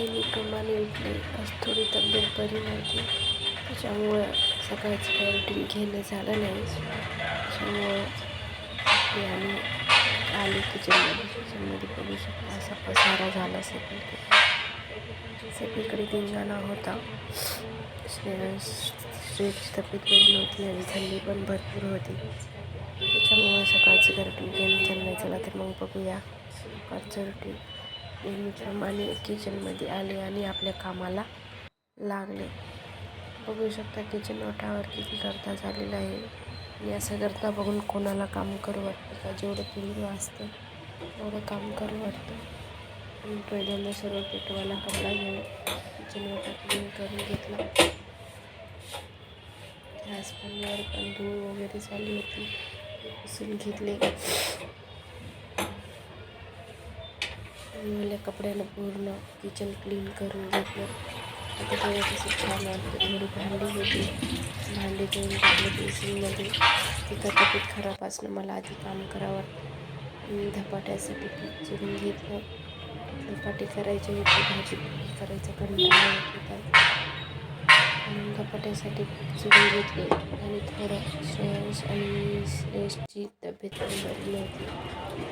नेहमीप्रमाणे उठले. आज थोडी तब्येत बरी नव्हती. त्याच्यामुळं सकाळचं काही रुटीन घेणं झालं नाही. त्याच्यामुळं आम्ही आली आले किचनमध्ये किचनमध्ये बघू शकता असा पसारा झाला सगळीकडे. सगळीकडे धिंगाणा होता. श्रेय तब्येत बरी नव्हती आणि थंडी पण भरपूर होती. त्याच्यामुळं सकाळचं काही रुटीन घेणं झालं नाही. चला तर मग बघूया. सकाळचं रुटीन नेहमीप्रमाणे किचनमध्ये आले आणि आपल्या कामाला लागले. बघू शकता किचन ओठावर किती करता झालेला आहे. या असं करता बघून कोणाला काम करू वाटतं का? जेवढं पिंडू वाचतं तेवढं काम करू वाटतं. आणि पहिल्यांदा सर्व पेटवाला कपडा घेऊन किचन ओटा क्लीन करून घेतला. गॅस पण धूळ वगैरे झाली होती. पुसून घेतले. मला कपड्यानं पूर्ण किचन क्लीन करून घेतलं. आता तेव्हा कसं छान वाटतं. थोडी भांडी होती. भांडी धुवून टाकलं बेसिनमध्ये ती तब्येत खराब असणं मला आधी काम करावं. मी धपाट्यासाठी पीठ चिरून घेतलं. धपाटे करायचे होते. भाजी करायचं कंटाळा होता. धपाट्यासाठी पीठ चिरून आणि थोडं श्रेयस आणि श्रेयसची तब्येत बदलली बरी नव्हती.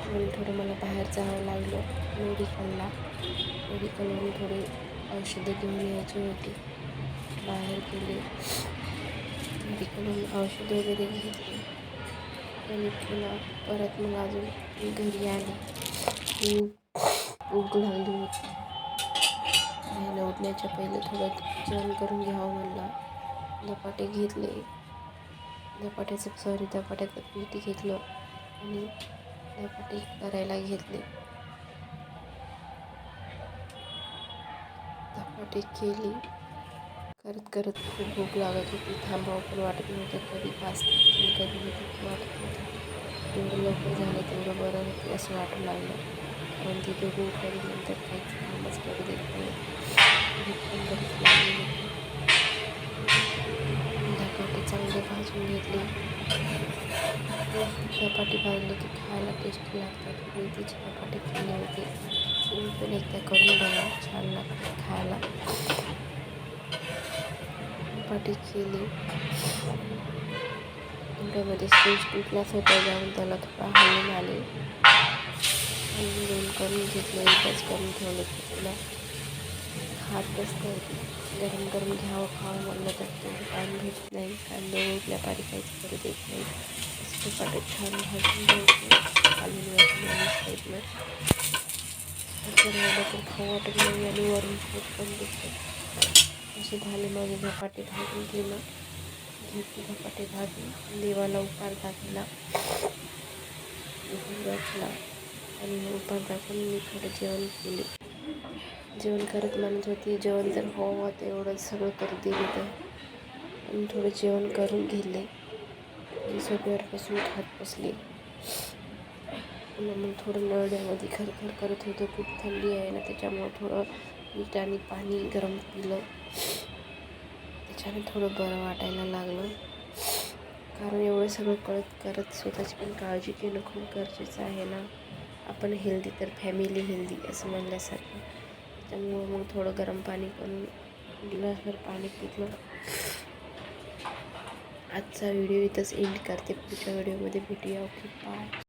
म्हणून थोडं मला बाहेर जावं लागलं. मेडिकलला. मेडिकलवरून थोडी औषधं घेऊन यायची होती. बाहेर गेले. मेडिकलवरून औषधं वगैरे घेतली. आणि पुन्हा परत मग अजून घरी आले. मी भूक लागली होती. घ्यायला उठण्याच्या पहिले थोडं जेवण करून घ्यावं म्हणलं. धपाटे घेतले. धपाट्याचं सॉरी धपाट्याचं पीठ घेतलं आणि धपाटे करायला घेतले. धपाटे केली. करत करत खूप भूक लागत होती. थांबावं पण वाटत नव्हतं. कधी पाच कधी वाटत नव्हतं. तेवढं लवकर झालं तेवढं बरं होतं असं वाटू लागलं. कारण ती दोघं नंतर काहीच कामच करू देत नाही. भूक पण भाजून घेतली. धपाटी भाजले की खायला टेस्टी लागतात. मी ती चपाटी केले होती. तुम्ही पण एकदा करून बघा. छान लागते खायला. चपाटी केली. त्यामध्ये स्टेज तुटलाच होता जाऊन त्याला थोडा हल्ली आले. करून घेतलं एकच करून ठेवलं तुला. हात नाही गरम गरम घ्यावं खावं म्हणलं तर ते पाणी भेटत नाही. कांदे उठल्या पारी काहीच करू देत नाही. धपाटे छान भाजून द्यायचं आलेली वाटून साईडनं तर खाऊ वाटत नाही. आणि वरून पोट पण दिसतं असे झाले माझे झपाटे भाजून घेणं घेतली धपाटे भाजून. देवाला उपार दाखवला. घातला आणि उपास दाखवून मी थोडं जेवण केले. जेवण करत म्हणत होती जेवण जर हवं तर एवढं सगळं करू दिलं तर. आणि थोडं जेवण करून घेतले. आणि सोप्यावर बसून खात बसले. मग थोडं नळड्यामध्ये खरखर करत होतं. खूप थंडी आहे ना त्याच्यामुळं थोडं मीठ आणि पाणी गरम पिलं. त्याच्याने थोडं बरं वाटायला लागलं. कारण एवढं सगळं कळत करत स्वतःची पण काळजी घेणं खूप गरजेचं आहे ना. आपण हेल्दी तर फॅमिली हेल्दी असं म्हणल्यासारखं. त्याच्यामुळं मग थोडं गरम पाणी करून गिलासभर पाणी पितलं. आजचा व्हिडिओ इथंच एंड करते. पुढच्या व्हिडिओमध्ये भेटूया. Okay bye